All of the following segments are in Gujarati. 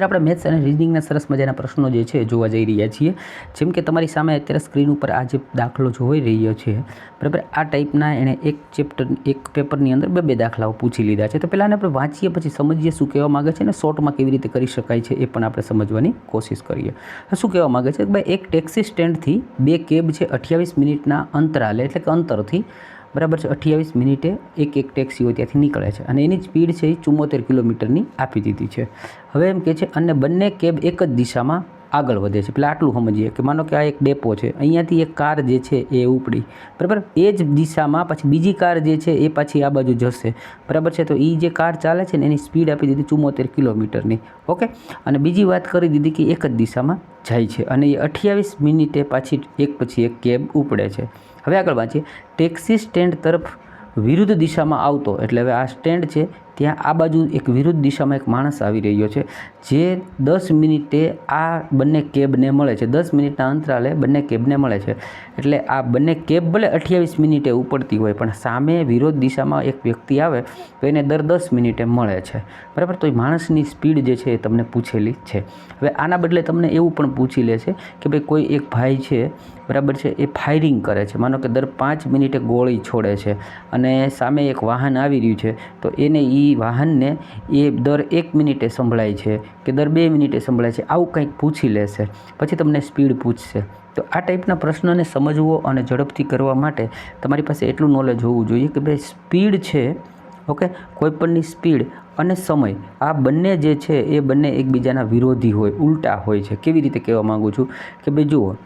આપણે મેથ્સ અને રિઝનિંગના સરસ મજાના પ્રશ્નો જે છે જોવા જઈ રહ્યા છીએ. જેમ કે તમારી સામે અત્યારે સ્ક્રીન ઉપર આ જે દાખલો જોઈ રહ્યો છે, બરાબર, આ ટાઈપના એણે એક ચેપ્ટર, એક પેપરની અંદર બે બે દાખલાઓ પૂછી લીધા છે. તો પહેલાં આપણે વાંચીએ, પછી સમજીએ શું કહેવા માગે છે અને શોર્ટમાં કેવી રીતે કરી શકાય છે એ પણ આપણે સમજવાની કોશિશ કરીએ. શું કહેવા માગે છે કે ભાઈ, એક ટેક્સી સ્ટેન્ડથી બે કેબ છે અઠ્યાવીસ મિનિટના અંતરાલે, એટલે કે અંતરથી બરાબર છે, અઠ્યાવીસ મિનિટે એક એક ટેક્સીઓ ત્યાંથી નીકળે છે અને એની સ્પીડ છે એ ચુમ્મોતેર કિલોમીટરની આપી દીધી છે. હવે એમ કે છે, અને બંને કેબ એક જ દિશામાં આગળ વધે છે. પેલા આટલું સમજીએ કે માનો કે આ એક ડેપો છે, અહીંયાથી એક કાર જે છે એ ઉપડી. બરાબર? એ જ દિશામાં પછી બીજી કાર જે છે એ પાછી આ બાજુ જશે. બરાબર છે? તો એ જે કાર ચાલે છે ને, એની સ્પીડ આપી દીધી ચુમ્મોતેર કિલોમીટરની. ઓકે? અને બીજી વાત કરી દીધી કે એક જ દિશામાં જાય છે અને એ અઠ્યાવીસ મિનિટે પાછી એક પછી એક કેબ ઉપડે છે. હવે આગળ વાંચીએ. ટેક્સી સ્ટેન્ડ તરફ વિરુદ્ધ દિશામાં આવતો, એટલે હવે આ સ્ટેન્ડ છે, ત્યાં આ બાજુ એક વિરુદ્ધ દિશામાં એક માણસ આવી રહ્યો છે, જે દસ મિનિટે આ બંને કેબને મળે છે. દસ મિનિટના અંતરાલે બંને કેબને મળે છે. એટલે આ બંને કેબ ભલે અઠ્યાવીસ મિનિટે ઉપડતી હોય, પણ સામે વિરોધ દિશામાં એક વ્યક્તિ આવે, તો એને દર દસ મિનિટે મળે છે. બરાબર? તો એ માણસની સ્પીડ જે છે એ તમને પૂછેલી છે. હવે આના બદલે તમને એવું પણ પૂછી લે છે કે ભાઈ કોઈ એક ભાઈ છે, બરાબર છે, એ ફાયરિંગ કરે છે. માનો કે દર પાંચ મિનિટે ગોળી છોડે છે અને સામે એક વાહન આવી રહ્યું છે, તો એને એ વાહનને એ દર એક મિનિટે સંભળાય છે કે દર બે મિનિટે સંભળાય છે. આવું કંઈક પૂછી લેશે. પછી તમને સ્પીડ પૂછશે. તો આ ટાઈપના પ્રશ્નને સમજવો અને ઝડપથી કરવા માટે તમારી પાસે એટલું નોલેજ હોવું જોઈએ કે ભાઈ સ્પીડ છે ઓકે કોઈપણની સ્પીડ અને સમય, આ બંને જે છે એ બંને એકબીજાના વિરોધી હોય, ઉલટા હોય છે. કેવી રીતે કહેવા માગું છું? કે ભાઈ જુઓ,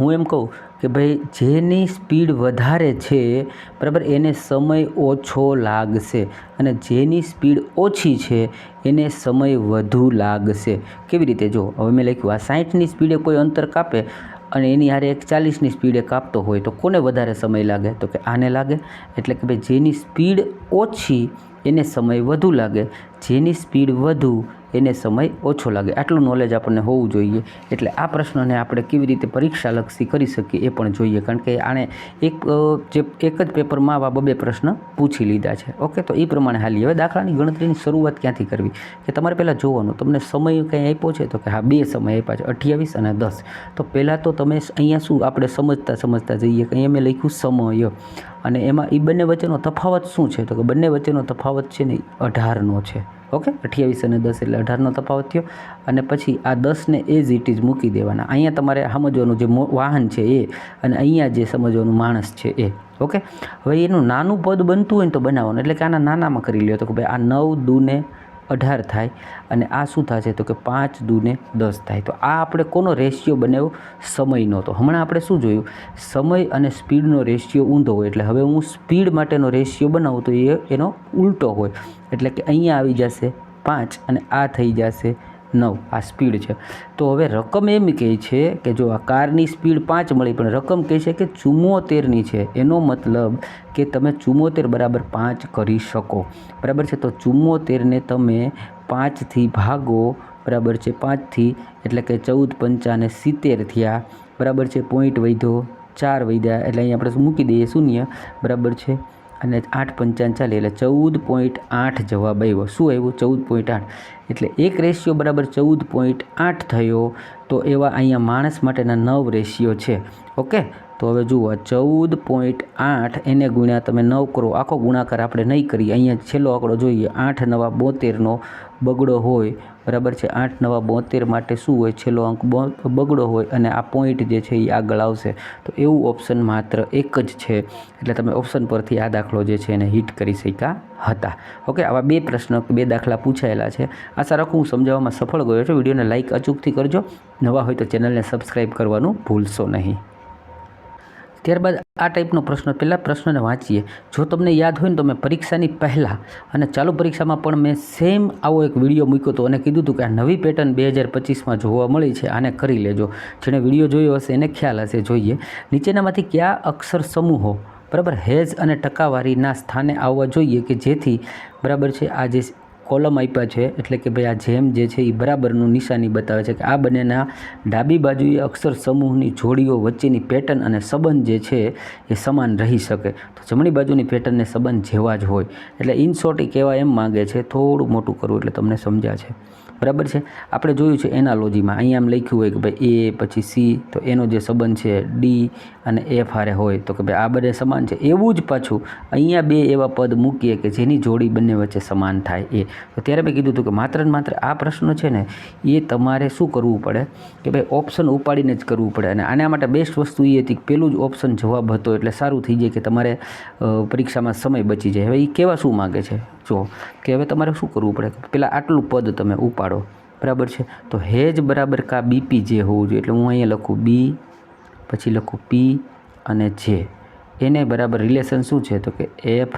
હું એમ કહું કે ભાઈ જેની સ્પીડ વધારે છે, બરાબર, એને સમય ઓછો લાગશે અને જેની સ્પીડ ઓછી છે, એને સમય વધુ લાગશે. કેવી રીતે? જો, હવે મેં લખ્યું, આ સાઠની સ્પીડે કોઈ અંતર કાપે અને એની હારે એક ચાલીસની સ્પીડે કાપતો હોય તો કોને વધારે સમય લાગે? તો કે આને લાગે. એટલે કે ભાઈ જેની સ્પીડ ઓછી એને સમય વધુ લાગે. જેની સ્પીડ વધુ એને સમય ઓછો લાગે. આટલું નોલેજ આપણને હોવું જોઈએ. એટલે આ પ્રશ્નને આપણે કેવી રીતે પરીક્ષાલક્ષી કરી શકીએ એ પણ જોઈએ. કારણ કે આણે એક જે એક જ પેપરમાં આવા બબે પ્રશ્ન પૂછી લીધા છે. ઓકે? તો એ પ્રમાણે હાલી હવે દાખલાની ગણતરીની શરૂઆત ક્યાંથી કરવી? કે તમારે પહેલાં જોવાનું. તમને સમય કંઈ આપ્યો છે? તો કે હા, બે સમય આપ્યા છે. અઠ્યાવીસ અને દસ. તો પહેલાં તો તમે અહીંયા શું આપણે સમજતા સમજતા જઈએ કે અહીંયા મેં લખ્યું સમય. અને એમાં એ બંને વચ્ચેનો તફાવત શું છે? તો કે બંને વચ્ચેનો તફાવત છે ને અઢારનો છે. ઓકે? અઠ્યાવીસ અને દસ એટલે અઢારનો તફાવત થયો. અને પછી આ દસને એઝ ઇટ ઇઝ મૂકી દેવાના. અહીંયા તમારે સમજવાનું જે વાહન છે એ અને અહીંયા જે સમજવાનું માણસ છે એ. ઓકે? હવે એનું નાનું પદ બનતું હોય ને તો બનાવવાનું. એટલે કે આના નાનામાં કરી લ્યો તો કે ભાઈ આ નવ દૂને અઢાર થાય અને આ શું થશે તો કે પાંચ દૂને દસ થાય. તો આ આપણે કોનો રેશિયો બનાવ્યો? સમયનો. તો હમણાં આપણે શું જોયું? સમય અને સ્પીડનો રેશિયો ઊંધો હોય. એટલે હવે હું સ્પીડ માટેનો રેશિયો બનાવું તો એ, એનો ઉલટો હોય. એટલે કે અહીંયા આવી જશે પાંચ અને આ થઈ જશે નવ. આ સ્પીડ છે. તો હવે રકમ એમ કહે છે કે જો આ કારની સ્પીડ પાંચ મળી, પણ રકમ કહે છે કે ચુમ્મોતેરની છે. એનો મતલબ કે તમે ચુમ્મોતેર બરાબર પાંચ કરી શકો. બરાબર છે? તો ચુમ્મોતેરને તમે પાંચથી ભાગો. બરાબર છે? પાંચથી, એટલે કે ચૌદ પંચાને સિત્તેર થયા. બરાબર છે? પોઈન્ટ વધ્યો. ચાર વધ્યા. એટલે અહીં આપણે મૂકી દઈએ શૂન્ય. બરાબર છે? અને આઠ પંચાવન ચાલે એટલે ચૌદ પોઈન્ટ આઠ જવાબ આવ્યો. શું આવ્યું? ચૌદ પોઈન્ટ આઠ. એટલે એક રેશિયો બરાબર ચૌદ પોઈન્ટ આઠ થયો, તો એવા અહીંયા માણસ માટેના નવ રેશિયો છે. ઓકે? તો હવે જુઓ, ચૌદ પોઈન્ટ આઠ એને ગુણ્યા, તમે નવ કરો. આખો ગુણાકાર આપણે નહીં કરીએ. અહીંયા છેલ્લો આંકડો જોઈએ. આઠ નવા બોતેરનો બગડો હોય બરાબર છે? આઠ નવા બોતેર માટે શું હોય? છેલ્લો અંક બગડો હોય અને આ પોઈન્ટ જે છે એ આગળ આવશે. તો એવું ઓપ્શન માત્ર એક જ છે. એટલે તમે ઓપ્શન પરથી આ દાખલો જે છે એને હિટ કરી શક્યા હતા. ઓકે આવા બે પ્રશ્ન, બે દાખલા પૂછાયેલા છે. આશા રાખું હું સમજાવવામાં સફળ ગયો છું. વિડીયોને લાઇક અચૂકથી કરજો. નવા હોય તો ચેનલને સબસ્ક્રાઈબ કરવાનું ભૂલશો નહીં. ત્યારબાદ આ ટાઈપનો પ્રશ્ન, પહેલાં પ્રશ્નને વાંચીએ. જો તમને યાદ હોય ને તો મેં પરીક્ષાની પહેલાં અને ચાલુ પરીક્ષામાં પણ મેં સેમ આવો એક વીડિયો મૂક્યો હતો અને કીધું હતું કે આ નવી પેટર્ન બે હજાર પચીસમાં જોવા મળી છે, આને કરી લેજો. જેણે વીડિયો જોયો હશે, એને ખ્યાલ હશે, જોઈએ. નીચેનામાંથી કયા અક્ષર સમૂહો, બરાબર, હેઝ અને ટકાવારીના સ્થાને આવવા જોઈએ કે જેથી બરાબર છે, આ જે કોલમ આપ્યા છે, એટલે કે ભાઈ આ જેમ જે છે એ બરાબરનું નિશાની બતાવે છે કે આ બંનેના ડાબી બાજુએ અક્ષર સમૂહની જોડીઓ વચ્ચેની પેટર્ન અને સંબંધ જે છે એ સમાન રહી શકે. તો જમણી બાજુની પેટર્નને સંબંધ જેવા જ હોય. એટલે ઇન શોર્ટ એ કહેવા એમ માગે છે, થોડું મોટું કરવું એટલે તમને સમજ્યા છે. બરાબર છે? આપણે જોયું છે એનાલોજીમાં. અહીંયા આમ લખ્યું હોય કે ભાઈ એ પછી સી, તો એનો જે સંબંધ છે ડી અને એફ હારે હોય, તો કે ભાઈ આ બધે સમાન છે. એવું જ પાછું અહીંયા બે એવા પદ મૂકીએ કે જેની જોડી બંને વચ્ચે સમાન થાય એ. તો ત્યારે મેં કીધું હતું કે માત્ર ને માત્ર આ પ્રશ્ન છે ને, એ તમારે શું કરવું પડે? કે ભાઈ ઓપ્શન ઉપાડીને જ કરવું પડે. અને આના માટે બેસ્ટ વસ્તુ એ હતી કે પેલું જ ઓપ્શન જવાબ હતો, એટલે સારું થઈ જાય કે તમારે પરીક્ષામાં સમય બચી જાય. હવે એ કેવા શું માગે છે? જો, કે હવે તમારે શું કરવું પડે? પહેલાં આટલું પદ તમે ઉપાડો. બરાબર છે? તો હેજ બરાબર કા બીપી જે હોવું જોઈએ? એટલે હું અહીંયા લખું બી, પછી લખું પી અને જે. એને બરાબર રિલેશન શું છે? તો કે એફ,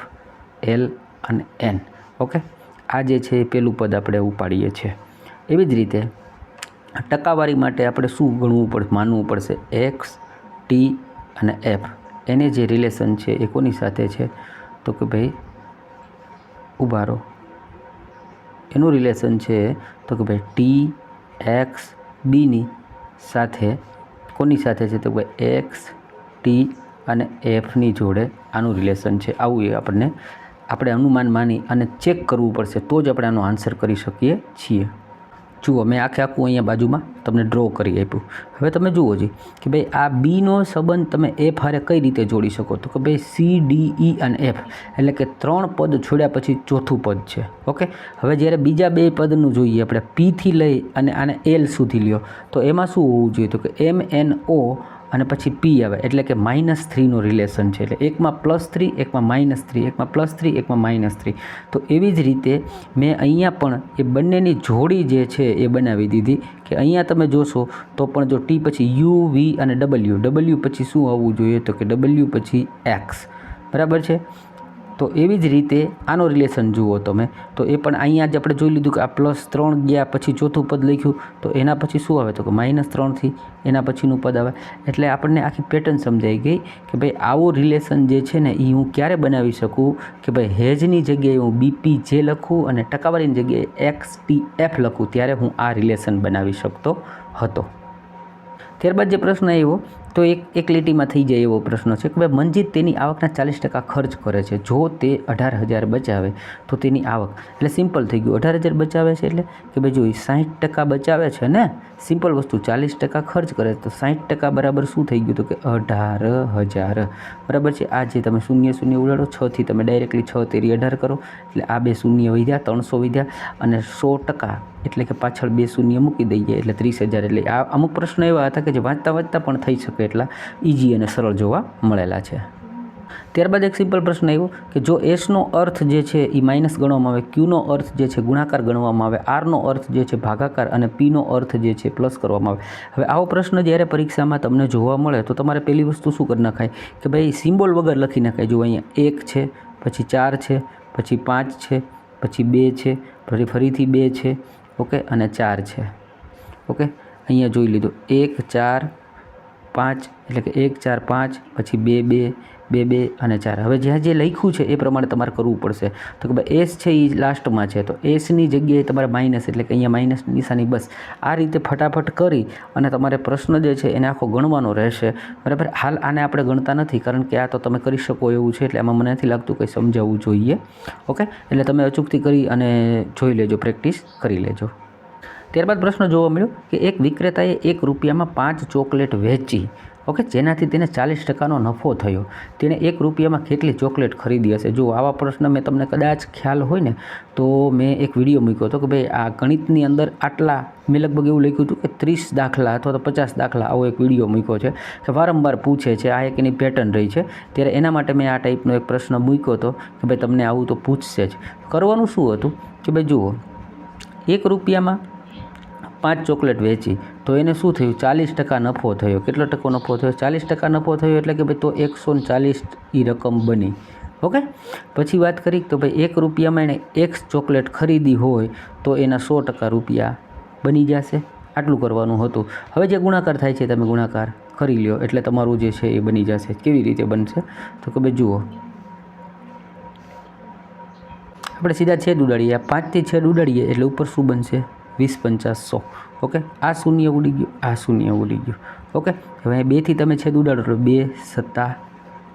એલ અને એન. ઓકે? આ જે છે એ પેલું પદ આપણે ઉપાડીએ છીએ. એવી જ રીતે ટકાવારી માટે આપણે શું ગણવું પડશે? માનવું પડશે? એક્સ, ટી અને એફ. એને જે રિલેશન છે એ કોની સાથે છે? તો કે ભાઈ ઊભા રહો. એનું રિલેશન છે તો કે ભાઈ ટી એક્સ બીની સાથે, કોની સાથે છે તો ભાઈ એક્સ ટી અને એફની જોડે આનું રિલેશન છે. આવું એ આપણને, આપણે અનુમાન માની અને ચેક કરવું પડશે તો જ આપણે આનો આન્સર કરી શકીએ છીએ. જુઓ, મેં આખે આખું અહીંયા બાજુમાં તમને ડ્રો કરી આપ્યું. હવે તમે જુઓ જી, કે ભાઈ આ બીનો સંબંધ તમે એફ હારે કઈ રીતે જોડી શકો? તો કે ભાઈ સી ડી ઈ અને એફ એટલે કે ત્રણ પદ છોડ્યા પછી ચોથું પદ છે. ઓકે? હવે જ્યારે બીજા બે પદનું જોઈએ, આપણે પીથી લઈ અને આને એલ સુધી લ્યો, તો એમાં શું હોવું જોઈએ? તો કે એમ એન ઓ અને પછી પી આવે, એટલે કે માઇનસ થ્રીનું રિલેશન છે. એટલે એકમાં પ્લસ થ્રી એકમાં માઇનસ થ્રી એકમાં પ્લસ થ્રી એકમાં માઇનસ થ્રી તો એવી જ રીતે મેં અહીંયા પણ એ બંનેની જોડી જે છે એ બનાવી દીધી કે અહીંયા તમે જોશો તો પણ જો ટી પછી યુ વી અને ડબલ્યુ ડબલ્યુ પછી શું આવવું જોઈએ તો કે ડબલ્યુ પછી એક્સ બરાબર છે? તો એવી જ રીતે આનો રિલેશન જુઓ તમે. તો એ પણ અહીંયા જ આપણે જોઈ લીધું કે આ પ્લસ ત્રણ ગયા પછી ચોથું પદ લખ્યું. તો એના પછી શું આવે? તો કે માઇનસ ત્રણથી એના પછીનું પદ આવે. એટલે આપણને આખી પેટર્ન સમજાઈ ગઈ કે ભાઈ આવું રિલેશન જે છે ને એ હું ક્યારે બનાવી શકું? કે ભાઈ હેજની જગ્યાએ હું બીપી જે લખું અને ટકાવારીની જગ્યાએ એક્સ ટી એફ લખું ત્યારે હું આ રિલેશન બનાવી શકતો હતો. ત્યારબાદ જે પ્રશ્ન આવ્યો તો એક એક લીટીમાં થઈ જાય એવો પ્રશ્ન છે કે ભાઈ મનજીત તેની આવકના ચાલીસ ટકા ખર્ચ કરે છે. જો તે અઢાર હજાર બચાવે, તો તેની આવક, એટલે સિમ્પલ થઈ ગયું. અઢાર હજાર બચાવે છે એટલે કે ભાઈ જો સાઠ ટકા બચાવે છે ને, સિમ્પલ વસ્તુ, ચાલીસ ટકા ખર્ચ કરે, તો સાઠ ટકા બરાબર શું થઈ ગયું તો કે અઢાર હજાર. બરાબર છે? આ જે તમે શૂન્ય શૂન્ય ઉડાડો છથી તમે ડાયરેક્ટલી છ તેરી અઢાર કરો, એટલે આ બે શૂન્ય વધ્યા, ત્રણસો વધ્યા, અને સો ટકા એટલે કે પાછળ બે શૂન્ય મૂકી દઈએ, એટલે ત્રીસ હજાર. એટલે આ અમુક પ્રશ્નો એવા હતા કે જે વાંચતા વાંચતા પણ થઈ શકે એટલા ઇઝી અને સરળ જોવા મળેલા છે. ત્યારબાદ એક સિમ્પલ પ્રશ્ન આવ્યો કે જો એસનો અર્થ જે છે એ માઇનસ ગણવામાં આવે ક્યુનો અર્થ જે છે ગુણાકાર ગણવામાં આવે આરનો અર્થ જે છે ભાગાકાર અને પીનો અર્થ જે છે પ્લસ કરવામાં આવે. હવે આવો પ્રશ્ન જ્યારે પરીક્ષામાં તમને જોવા મળે તો તમારે પહેલી વસ્તુ શું કરી નખાય? કે ભાઈ સિમ્બોલ વગર લખી નખાય. જો અહીંયા એક છે, પછી ચાર છે, પછી પાંચ છે, પછી બે છે ફરી ફરીથી બે છે, ઓકે, અને ચાર છે. ઓકે, અહીંયા જોઈ લીધું. એક, ચાર પાંચ, એટલે કે એક, ચાર, પાંચ, પછી બે બે બે બે અને ચાર. હવે જ્યાં જે લખ્યું છે એ પ્રમાણે તમારે કરવું પડશે. તો કે ભાઈ એસ છે એ લાસ્ટમાં છે, તો એસની જગ્યાએ તમારે માઇનસ, એટલે કે અહીંયા માઇનસ નિશાની બસ. આ રીતે ફટાફટ કરી અને તમારે પ્રશ્ન જે છે એને આખો ગણવાનો રહેશે. બરાબર? હાલ આને આપણે ગણતા નથી, કારણ કે આ તો તમે કરી શકો એવું છે, એટલે એમાં મને નથી લાગતું કંઈ સમજાવવું જોઈએ. ઓકે? એટલે તમે અચૂકથી કરી અને જોઈ લેજો, પ્રેક્ટિસ કરી લેજો. ત્યારબાદ પ્રશ્ન જોવા મળ્યો કે એક વિક્રેતાએ એક રૂપિયામાં પાંચ ચોકલેટ વેચી. ઓકે, જેનાથી તેને ચાલીસ ટકાનો નફો થયો. તેણે એક રૂપિયામાં કેટલી ચોકલેટ ખરીદી હશે? જો આવા પ્રશ્ન મેં તમને કદાચ ખ્યાલ હોય ને, તો મેં એક વીડિયો મૂક્યો હતો કે ભાઈ, આ ગણિતની અંદર આટલા, મેં લગભગ એવું લખ્યું હતું કે ત્રીસ દાખલા અથવા તો પચાસ દાખલા આવો એક વીડિયો મૂક્યો છે, કે વારંવાર પૂછે છે, આ એક એની પેટર્ન રહી છે. ત્યારે એના માટે મેં આ ટાઈપનો એક પ્રશ્ન મૂક્યો હતો કે ભાઈ, તમને આવું તો પૂછશે જ. કરવાનું શું હતું? કે ભાઈ, જુઓ, એક રૂપિયામાં પાંચ ચોકલેટ વેચી, તો એને શું થયું? ચાલીસ ટકા નફો થયો. કેટલો ટકો નફો થયો? ચાલીસ ટકા નફો થયો એટલે કે ભાઈ તો એકસો ચાલીસ એ રકમ બની. ઓકે? પછી વાત કરી તો ભાઈ એક રૂપિયામાં એણે એક ચોકલેટ ખરીદી હોય, તો એના સો ટકા રૂપિયા બની જશે. આટલું કરવાનું હતું. હવે જે ગુણાકાર થાય છે, તમે ગુણાકાર કરી લ્યો. એટલે તમારું જે છે એ બની જશે. કેવી રીતે બનશે? તો કે ભાઈ જુઓ. આપણે સીધા છેદ ઉડાડીએ. પાંચથી છેદ ઉડાડીએ એટલે ઉપર શું બનશે? વીસ પંચાસ સો. ઓકે? આ શૂન્ય ઉડી ગયું. આ શૂન્ય ઉડી ગયું. ઓકે? હવે બેથી તમે છેદ ઉડાડો એટલે બે સત્તા.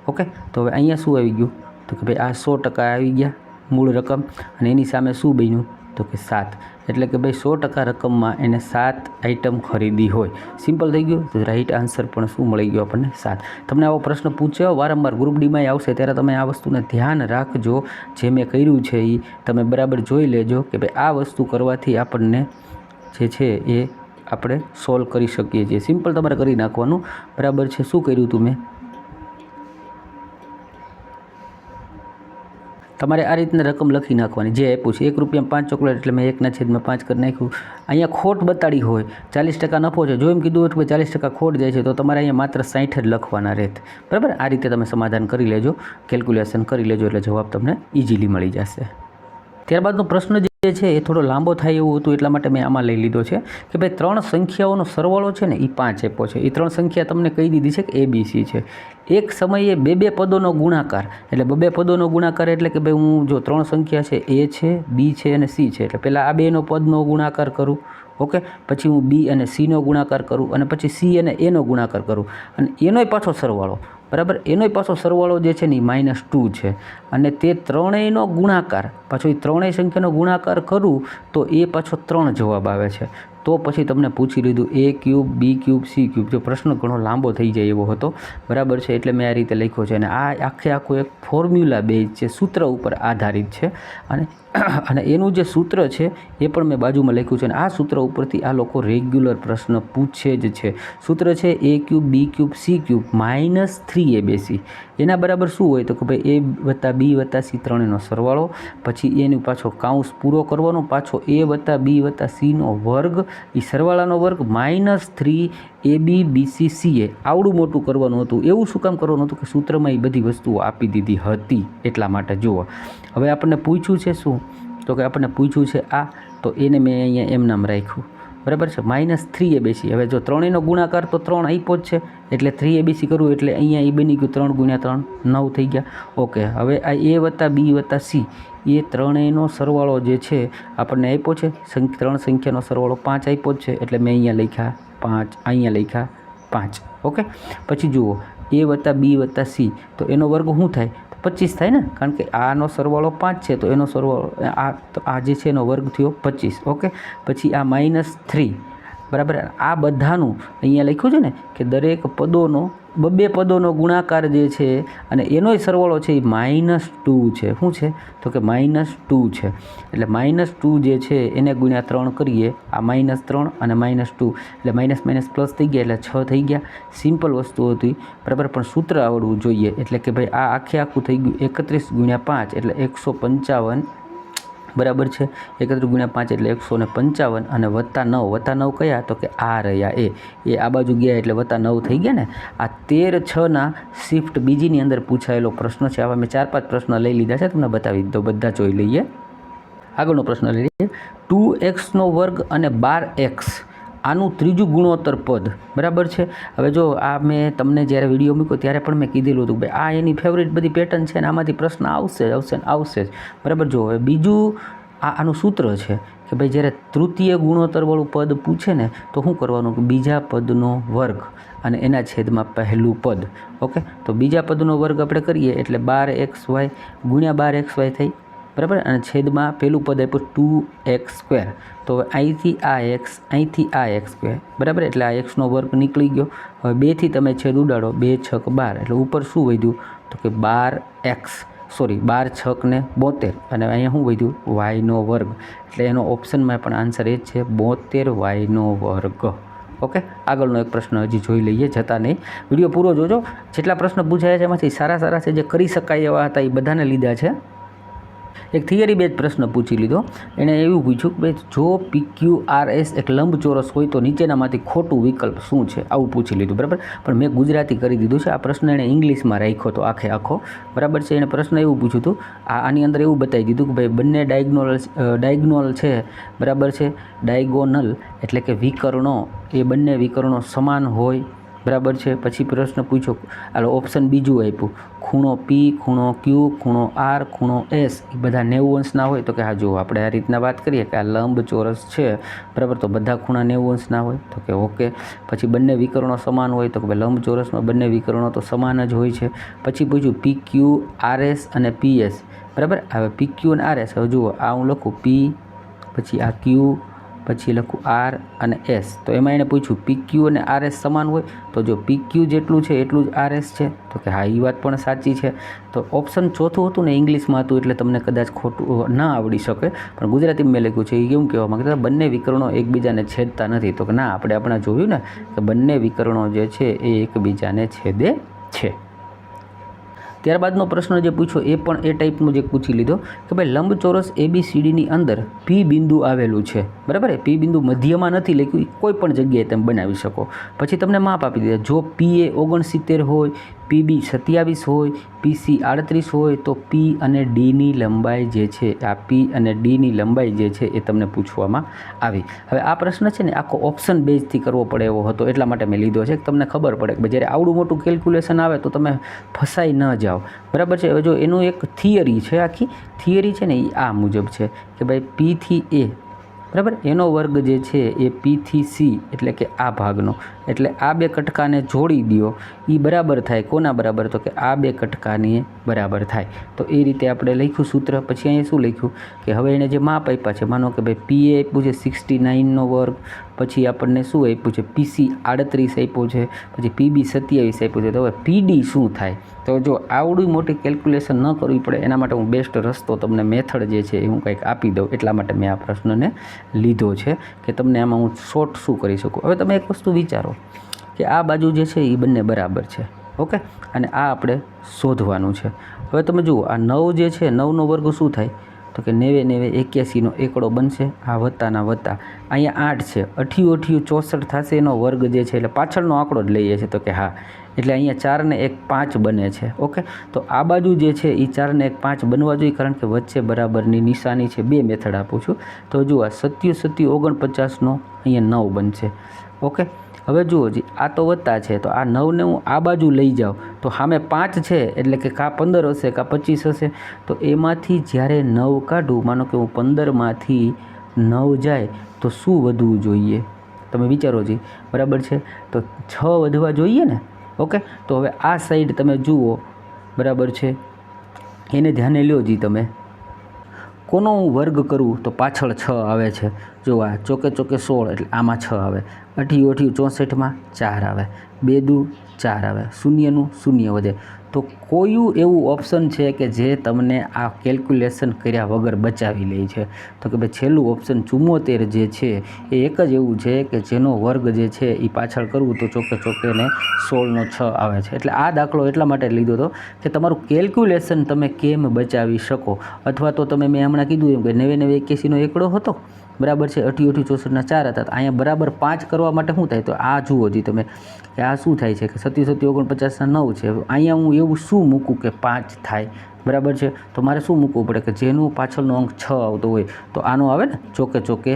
ઓકે? તો હવે અહીંયા શું આવી ગયું? તો કે ભાઈ આ સો ટકા આવી ગયા મૂળ રકમ અને એની સામે શું બન્યું? તો કે સાત. એટલે કે ભાઈ સો ટકા રકમમાં એને સાત આઇટમ ખરીદી હોય. સિમ્પલ થઈ ગયું. તો રાઈટ આન્સર પણ શું મળી ગયો આપણને? સાત. તમને આવો પ્રશ્ન પૂછ્યો? વારંવાર ગ્રુપ ડીમાં આવશે ત્યારે તમે આ વસ્તુને ધ્યાન રાખજો. જે મેં કર્યું છે એ તમે બરાબર જોઈ લેજો કે ભાઈ આ વસ્તુ કરવાથી આપણને જે છે એ આપણે સોલ્વ કરી શકીએ છીએ. સિમ્પલ તમારે કરી નાખવાનું. બરાબર છે. શું કર્યું તું મેં? તમારે આ રીતના રકમ લખી નાખવાની. જે આપ્યું છે, એક રૂપિયામાં પાંચ ચોકલેટ, એટલે મેં એકના છેદમાં પાંચ કરી નાખ્યું. અહીંયા ખોટ બતાડી હોય, ચાલીસ ટકા નફો છે. જો એમ કીધું હોય કે ચાલીસ ટકા ખોટ જાય છે, તો તમારે અહીંયા માત્ર સાઠ જ લખવાના રહેત બરાબર? આ રીતે તમે સમાધાન કરી લેજો, કેલ્ક્યુલેશન કરી લેજો, એટલે જવાબ તમને ઇઝીલી મળી જશે. ત્યારબાદનો પ્રશ્ન જે છે એ થોડો લાંબો થાય એવું હતું, એટલા માટે મેં આમાં લઈ લીધો છે. કે ભાઈ ત્રણ સંખ્યાઓનો સરવાળો છે ને એ પાંચ એપો છે. એ ત્રણ સંખ્યા તમને કહી દીધી છે કે એ બી સી છે. એક સમયે બે બે પદોનો ગુણાકાર. એટલે બબે પદોનો ગુણાકાર એટલે કે ભાઈ હું જો ત્રણ સંખ્યા છે એ છે બી છે અને સી છે. એટલે પહેલાં આ બેનો પદનો ગુણાકાર કરું, ઓકે? પછી હું બી અને સીનો ગુણાકાર કરું અને પછી સી અને એનો ગુણાકાર કરું. અને એનોય પાછો સરવાળો. બરાબર? એનોય પાછો સરવાળો જે છે ને એ માઇનસ ટુ છે. અને તે ત્રણેયનો ગુણાકાર, પાછો એ ત્રણેય સંખ્યાનો ગુણાકાર કરું તો એ પાછો ત્રણ જવાબ આવે છે. તો પછી તમને પૂછી લીધું A cube B cube C cube જો પ્રશ્ન ઘણો લાંબો થઈ જાય એવો હતો. બરાબર છે, એટલે મેં આ રીતે લખ્યો છે. અને આ આખે આખું એક ફોર્મ્યુલા બેઝ છે, સૂત્ર ઉપર આધારિત છે. અને અને એનું જે સૂત્ર છે, એ પણ મેં બાજુમાં લખ્યું છે. અને આ સૂત્ર ઉપરથી આ લોકો રેગ્યુલર પ્રશ્ન પૂછે જ છે. સૂત્ર છે A cube B cube C cube minus three A બેસી એના બરાબર શું હોય તો કે ભાઈ એ વત્તા બી વત્તા સી ત્રણેયનો સરવાળો. પછી એનું પાછો કાઉન્સ પૂરો કરવાનો, પાછો એ વત્તા બી વત્તા સીનો વર્ગ. એ સરવાળાનો વર્ગ minus three A B BC CA આવડું મોટું કરવાનું હતું. એવું શું કામ કરવાનું હતું કે સૂત્રમાં એ બધી વસ્તુઓ આપી દીધી હતી. એટલા માટે જુઓ. હવે આપણને પૂછ્યું છે શું? તો કે આપણને પૂછ્યું છે આ, તો એને મેં અહીંયા એમ નામ રાખ્યું. બરાબર છે? માઇનસ થ્રી એ બેસી હવે જો ત્રણેયનો ગુણાકાર તો ત્રણ આપ્યો જ છે. એટલે થ્રી એ બીસી કરવું એટલે અહીંયા એ બની ગયું ત્રણ ગુણ્યા ત્રણ. નવ થઈ ગયા. ઓકે. હવે આ એ વત્તા બી વત્તા સી. એ ત્રણેયનો સરવાળો જે છે, આપણને આપ્યો છે. ત્રણ સંખ્યાનો સરવાળો પાંચ આપ્યો જ છે, એટલે મેં અહીંયા લખ્યા પાંચ, અહીંયા લખ્યા પાંચ. ઓકે? પછી જુઓ, એ વત્તા બી વત્તા સી, તો એનો વર્ગ શું થાય? પચીસ થાય ને? કારણ કે આનો સરવાળો પાંચ છે, તો એનો સરવાળો, આ આ જે છે એનો વર્ગ થયો પચીસ. ઓકે? પછી આ માઇનસ થ્રી બરાબર? આ બધાનું અહીંયા લખ્યું છે ને કે દરેક પદોનો બબ્બે પદોનો ગુણાકાર જે છે અને એનોય સરવાળો છે એ માઇનસ ટુ છે. શું છે? તો કે માઇનસ ટુ છે. એટલે માઇનસ ટુ જે છે એને ગુણ્યા ત્રણ કરીએ. આ માઇનસ ત્રણ અને માઇનસ ટુ. એટલે માઇનસ માઇનસ પ્લસ થઈ ગયા એટલે છ થઈ ગયા. સિમ્પલ વસ્તુ હતી. બરાબર? પણ સૂત્ર આવડવું જોઈએ. એટલે કે ભાઈ આ આખે આખું થઈ ગયું એકત્રીસ ગુણ્યા પાંચ. એટલે એકસો પંચાવન બરાબર છે? એકત્રીસ ગુણ્યા પાંચ એટલે એકસો ને પંચાવન અને વત્તા નવ. વત્તા નવ કયા? તો કે આ રહ્યા એ. એ આ બાજુ ગયા એટલે વત્તા નવ થઈ ગયા ને? આ તેર છના શિફ્ટ બીજીની અંદર પૂછાયેલો પ્રશ્ન છે. આવા મેં ચાર પાંચ પ્રશ્ન લઈ લીધા છે. તમને બતાવી દીધો. બધા જોઈ લઈએ. આગળનો પ્રશ્ન લઈ લઈએ. ટુ એક્સનો વર્ગ અને બાર એક્સ. આનું ત્રીજું ગુણોત્તર પદ, બરાબર છે? હવે જો આ મેં તમને જ્યારે વીડિયો મૂક્યો ત્યારે પણ મેં કીધેલું હતું કે આ એની ફેવરેટ બધી પેટર્ન છે અને આમાંથી પ્રશ્ન આવશે જ, આવશે આવશે જ. બરાબર? જો, હવે બીજું આ આનું સૂત્ર છે કે ભાઈ, જ્યારે તૃતીય ગુણોત્તરવાળું પદ પૂછે ને, તો શું કરવાનું? કે બીજા પદનો વર્ગ અને એના છેદમાં પહેલું પદ. ઓકે? તો બીજા પદનો વર્ગ આપણે કરીએ એટલે બાર એક્સ વાય ગુણ્યા બાર એક્સ વાય થઈ બરાબર? અને છેદમાં પેલું પદ આપ્યું ટુ એક્સ સ્ક્વેર તો હવે અહીંથી આ એક્સ અહીંથી આ એક્સ સ્ક્વેર બરાબર? એટલે આ એક્સનો વર્ગ નીકળી ગયો. હવે બેથી તમે છેદ ઉડાડો, બે, છક, બાર. એટલે ઉપર શું વધ્યું? તો કે બાર એક્સ સોરી બાર, છક ને બોતેર. અને અહીંયા શું વધ્યું? વાયનો વર્ગ. એટલે એનો ઓપ્શનમાં પણ આન્સર એ જ છે, બોતેર વાયનો વર્ગ. ઓકે? આગળનો એક પ્રશ્ન હજી જોઈ લઈએ, જતા નહીં. વીડિયો પૂરો જોજો. જેટલા પ્રશ્ન પૂછાયા છે એમાંથી સારા સારા છે, જે કરી શકાય એવા હતા એ બધાને લીધા છે. એક થિયરી બેઝ પ્રશ્ન પૂછી લીધો. એણે એવું પૂછ્યું કે જો પી ક્યુ આર એસ એક લંબચોરસ હોય તો નીચેનામાંથી ખોટું વિકલ્પ શું છે? આવું પૂછી લીધું, બરાબર? પણ મેં ગુજરાતી કરી દીધું છે. આ પ્રશ્ન એણે ઇંગ્લિશમાં રાખ્યો હતો આખે આખો. બરાબર છે? એણે પ્રશ્ન એવું પૂછ્યું હતું. આ આની અંદર એવું બતાવી દીધું કે ભાઈ, બંને ડાયગ્નોલ ડાયગ્નોલ છે. બરાબર છે? ડાયગોનલ એટલે કે વિકર્ણો. એ બંને વિકર્ણો સમાન હોય બરાબર છે? પછી પ્રશ્ન પૂછ્યો હાલો ઓપ્શન બીજું આપ્યું. ખૂણો પી ખૂણો ક્યુ ખૂણો આર ખૂણો એસ એ બધા નેવું અંશના હોય તો કે હા, જુઓ, આપણે આ રીતના વાત કરીએ કે આ લંબ ચોરસ છે, બરાબર? તો બધા ખૂણા નેવું અંશના હોય તો કે ઓકે. પછી બંને વિકરણો સમાન હોય તો કે ભાઈ લંબ ચોરસમાં બંને વિકરણો તો સમાન જ હોય છે. પછી પૂછ્યું પી ક્યુ આર એસ અને પી એસ બરાબર? હવે પી ક્યુ અને આર એસ હવે જુઓ, આ હું લખું પી પછી આ ક્યુ પછી લખું આર અને એસ તો એમાં એણે પૂછ્યું પી ક્યુ અને આર એસ સમાન હોય? તો જો પી ક્યુ જેટલું છે, એટલું જ આર એસ છે? તો કે, હા એ વાત પણ સાચી છે. તો ઓપ્શન ચોથું હતું ને ઇંગ્લિશમાં હતું, એટલે તમને કદાચ ખોટું ના આવડી શકે. પણ ગુજરાતીમાં મેં લખ્યું છે એ કેવું કહેવા માંગતા બંને વિકરણો એકબીજાને છેદતા નથી. તો કે, ના, આપણે આપણે જોયું ને, કે બંને વિકરણો જે છે, એ એકબીજાને છેદે ત્યારબાદનો પ્રશ્ન જે પૂછ્યો એ પણ એ ટાઈપનો જે પૂછી લીધો કે ભાઈ લંબચોરસ એબીસીડીની અંદર પી બિંદુ આવેલું છે. બરાબર? પી બિંદુ મધ્યમાં નથી લખ્યું, કોઈ પણ જગ્યાએ તમે બનાવી શકો. પછી તમને માપ આપી દીધા. જો પી એ ઓગણસિત્તેર હોય પીબી સત્યાવીસ હોય, પીસી આડત્રીસ હોય, તો પી અને ડીની લંબાઈ જે છે, આ પી અને ડીની લંબાઈ જે છે એ તમને પૂછવામાં આવી. હવે આ પ્રશ્ન છે ને આખો ઓપ્શન બેઝથી કરવો પડે એવો હતો, એટલા માટે મેં લીધો છે. કે તમને ખબર પડે કે જ્યારે આવડું મોટું કેલ્ક્યુલેશન આવે તો તમે ફસાઈ ન જાઓ. બરાબર છે? હવે જો એનું એક થિયરી છે આખી થિયરી છે ને એ આ મુજબ છે કે ભાઈ પીથી એ બરાબર? એનો વર્ગ જે છે એ પીથી સી એટલે કે આ ભાગનો. એટલે આ બે કટકાને જોડી દો એ બરાબર થાય કોના બરાબર? તો કે આ બે કટકાની બરાબર થાય. તો એ રીતે આપણે લખ્યું સૂત્ર. પછી અહીંયા શું લખ્યું? કે હવે એણે જે માપ આપ્યા છે, માનો કે ભાઈ પીએ આપ્યું છે સિક્સટી નાઇનનો વર્ગ. પછી આપણને શું આપ્યું છે? પીસી આડત્રીસ આપ્યું છે. પછી પીબી સત્યાવીસ આપ્યું છે. તો હવે પીડી શું થાય? તો જો આવડું મોટી કેલ્ક્યુલેશન ન કરવી પડે, એના માટે હું બેસ્ટ રસ્તો તમને મેથડ જે છે એ હું કંઈક આપી દઉં. એટલા માટે મેં આ પ્રશ્નને લીધો છે કે તમને આમાં હું શોર્ટ શું કરી શકું? હવે તમે એક વસ્તુ વિચારો. કે આ બાજુ જે છે એ બંને બરાબર છે. ઓકે? અને આ આપણે શોધવાનું છે. હવે તમે જુઓ, આ નવ જે છે, નવનો વર્ગ શું થાય? તો કે નેવે નેવે એક્યાસીનો એકડો બનશે, આ વત્તાના વત્તા. અહીંયા આઠ છે. અઠ્યું અઠ્યું ચોસઠ થશે એનો વર્ગ જે છે, એટલે પાછળનો આંકડો જ લઈએ છીએ તો કે હા. એટલે અહીંયા ચારને એક પાંચ બને છે. ઓકે? તો આ બાજુ જે છે એ ચારને એક પાંચ બનવા જોઈએ, કારણ કે વચ્ચે બરાબરની નિશાની છે. બે મેથડ આપું છું. તો જુઓ સત્યુ સત્યુ ઓગણપચાસનો અહીંયા નવ બનશે. ઓકે? હવે જુઓ જી, આ તો વત્તા છે, તો આ નવને હું આ બાજુ લઈ જાઉં. તો સામે પાંચ છે, એટલે કે કાં પંદર હશે, કાં પચીસ હશે, તો એમાંથી જ્યારે નવ કાઢું, માનો કે હું પંદરમાંથી નવ જાય, તો શું વધવું જોઈએ? તમે વિચારો જી, બરાબર છે? તો છ વધવા જોઈએ ને? ઓકે? તો હવે આ સાઈડ તમે જુઓ, બરાબર છે? એને ધ્યાને લ્યો જી તમે. કોનો હું વર્ગ કરું, તો પાછળ છ આવે છે. જો આ ચોકે ચોકે સોળ, એટલે આમાં છ આવે. અઠ્યું અઠ્યું ચોસઠમાં ચાર આવે. બે દુ ચાર આવે. શૂન્યનું શૂન્ય વધે. તો કોયું એવું ઓપ્શન છે કે જે તમને આ કેલ્ક્યુલેશન કર્યા વગર બચાવી લે છે? તો કે ભાઈ છેલ્લું ઓપ્શન ચુમ્મોતેર જે છે, એ એક જ એવું છે કે જેનો વર્ગ જે છે એ પાછળ કરવું તો ચોકે ચોકેને સોળનો છ આવે છે. એટલે આ દાખલો એટલા માટે લીધો હતો કે તમારું કેલ્ક્યુલેશન તમે કેમ બચાવી શકો? અથવા તો તમે મેં હમણાં કીધું એમ કે નેવે નેવે એક્યાસીનો એકડો હતો. બરાબર છે અઠી અઠી ચોસઠના ચાર હતા. અહીંયા બરાબર પાંચ કરવા માટે શું થાય? તો આ જુઓ જી તમે કે આ શું થાય છે? કે સત્ય સત્ય ઓગણપચાસના નવ છે. અહીંયા હું એવું શું મૂકું કે પાંચ થાય? બરાબર છે? તો મારે શું મૂકવું પડે? કે જેનું પાછળનો અંક છ આવતો હોય, તો આનો આવે ને? ચોકે ચોકે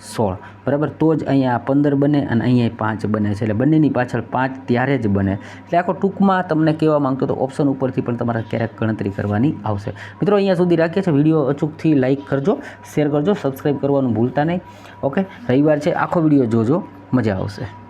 સોળ. બરાબર? તો જ અહીંયા પંદર બને અને અહીંયા પાંચ બને છે. એટલે બંનેની પાછળ પાંચ ત્યારે જ બને. એટલે આખો ટૂંકમાં તમને કહેવા માંગતો તો ઓપ્શન ઉપરથી પણ તમારે ક્યારેક ગણતરી કરવાની આવશે. મિત્રો, અહીંયા સુધી રાખીએ છીએ. વીડિયો અચૂકથી લાઇક કરજો શેર કરજો સબસ્ક્રાઈબ કરવાનું ભૂલતા નહીં. ઓકે રવિવાર છે. આખો વીડિયો જોજો. મજા આવશે.